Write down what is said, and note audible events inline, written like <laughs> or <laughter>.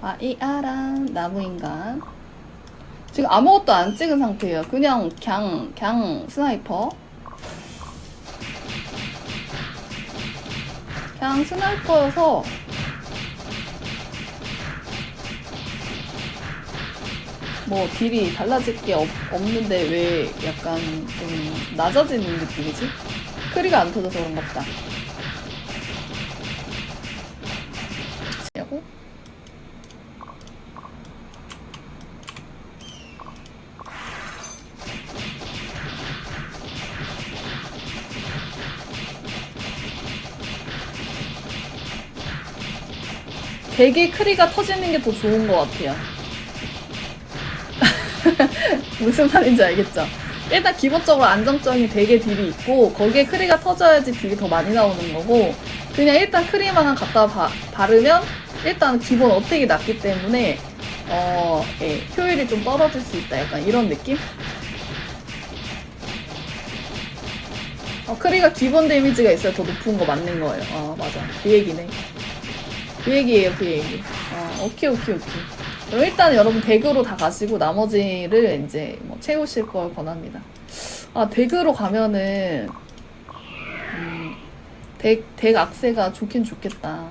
바이아랑 나무인간 지금 아무것도 안 찍은 상태예요 그냥 그냥 그냥 스나이퍼 그냥 스나이퍼여서 뭐 딜이 달라질 게 없, 없는데 왜 약간 좀 낮아지는 느낌이지? 크리가 안 터져서 그런가 보다. 되게 크리가 터지는 게 더 좋은 것 같아요. <laughs> 무슨 말인지 알겠죠? 일단 기본적으로 안정적인 되게 딜이 있고 거기에 크리가 터져야지 딜이 더 많이 나오는 거고 그냥 일단 크리만 갖다 바, 바르면 일단 기본 어택이 낮기 때문에 어, 예, 효율이 좀 떨어질 수 있다 약간 이런 느낌? 어, 크리가 기본 데미지가 있어야 더 높은 거 맞는 거예요. 아 맞아 그 얘기네. 그 얘기예요 그 얘기. 아 오케이 오케이 오케이. 그럼 일단 여러분 덱으로 다 가시고 나머지를 이제 뭐 채우실 걸 권합니다. 아 덱으로 가면은 음, 덱, 덱 악세가 좋긴 좋겠다.